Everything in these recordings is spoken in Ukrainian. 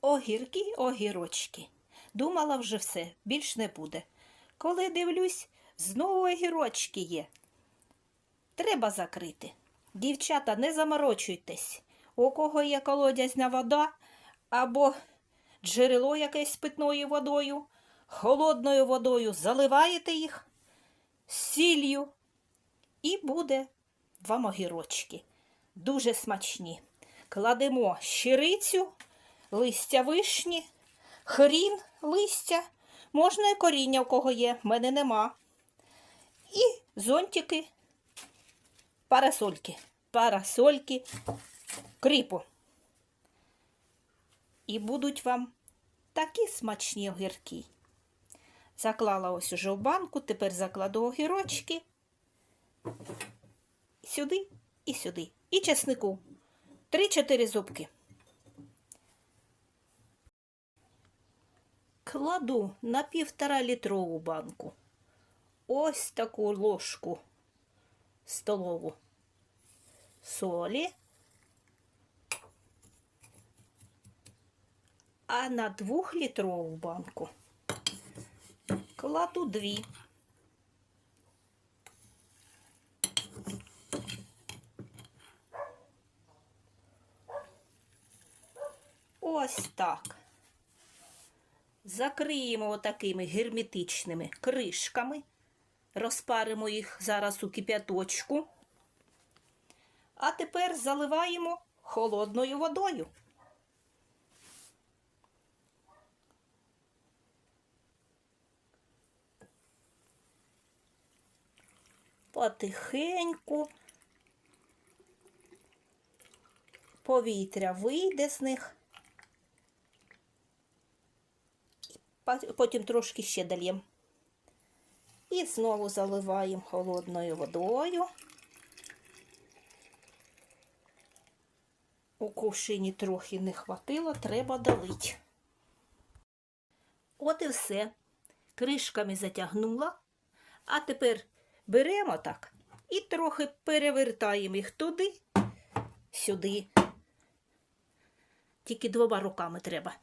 огірки, огірочки. Думала вже все, більш не буде. Коли дивлюсь, знову огірочки є. Треба закрити. Дівчата, не заморочуйтесь. У кого є колодязня вода або джерело якесь питною водою, холодною водою, заливаєте їх сіллю і буде вам огірочки. Дуже смачні. Кладемо щирицю, листя вишні, хрін листя, можна і коріння, у кого є, в мене нема. І зонтики, парасольки, парасольки, кріпу. І будуть вам такі смачні огірки. Заклала ось уже в банку, тепер закладу огірочки. Сюди і сюди. І чеснику. Три-чотири зубки. Кладу на півтора літрову банку. Ось таку ложку столову солі. А на двохлітрову банку кладу дві. Ось так. Закриємо отакими герметичними кришками. Розпаримо їх зараз у кип'яточку. А тепер заливаємо холодною водою. Потихеньку повітря вийде з них. Потім трошки ще дальємо. І знову заливаємо холодною водою. У кувшині трохи не хватило, треба долити. От і все. Кришками затягнула. А тепер беремо так і трохи перевертаємо їх туди, сюди. Тільки двома руками треба.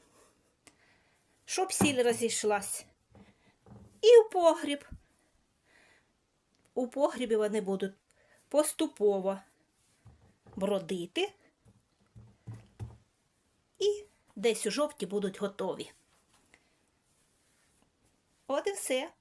Щоб сіль розійшлась. І в погріб. У погрібі вони будуть поступово бродити. І десь у жовті будуть готові. От і все.